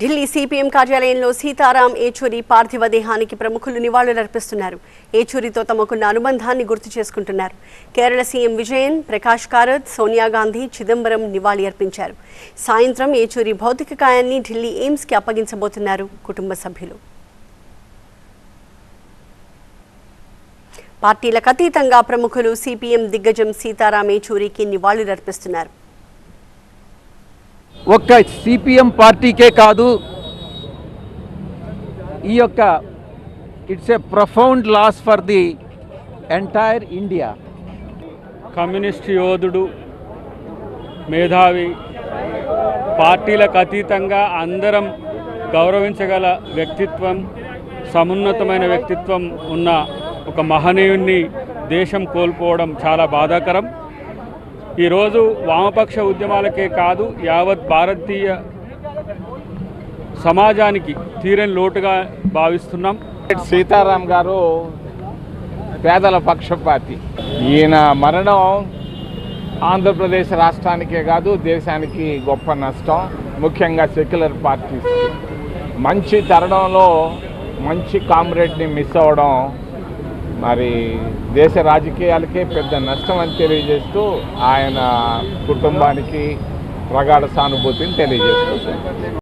Delhi CPM కార్యాలయంలో సీతారాం ఏచూరి పార్థివ దేహానికి ప్రముఖులు నివాళులర్పిస్తున్నారు ఏచూరితో తమకున్న అనుబంధాన్ని గుర్తు చేసుకుంటున్నారు. కేరళ సీఎం విజయన్ ప్రకాష్ కారత్ సోనియా గాంధీ చిదంబరం నివాళి అర్పించారు. సాయంత్రం ఏచూరి భౌతిక కాయాన్ని ఢిల్లీ ఎయిమ్స్కి అప్పగించబోతున్నారు కుటుంబ సభ్యులు. పార్టీలకు అతీతంగా ప్రముఖులు సిపిఎం దిగ్గజం సీతారాం ఏచూరికి నివాళులర్పిస్తున్నారు ఒక్క సిపిఎం పార్టీకే కాదు ఈ యొక్క it's a profound loss for the entire India communist యోధుడు మేధావి పార్టీలకు అతీతంగా అందరం గౌరవించగల వ్యక్తిత్వం సమున్నతమైన వ్యక్తిత్వం ఉన్న ఒక మహనీయుణ్ణి దేశం కోల్పోవడం చాలా బాధాకరం. ఈరోజు వామపక్ష ఉద్యమాలకే కాదు యావత్ భారతీయ సమాజానికి తీరని లోటుగా భావిస్తున్నాం. సీతారాం గారు పేదల పక్షపాతి ఈయన మరణం ఆంధ్రప్రదేశ్ రాష్ట్రానికే కాదు దేశానికి గొప్ప నష్టం ముఖ్యంగా సెక్యులర్ పార్టీస్ మంచి తరుణంలో మంచి కామ్రేడ్ని మిస్ అవ్వడం మరి దేశ రాజకీయాలకే పెద్ద నష్టం అని తెలియజేస్తూ ఆయన కుటుంబానికి ప్రగాఢ సానుభూతిని తెలియజేస్తుంది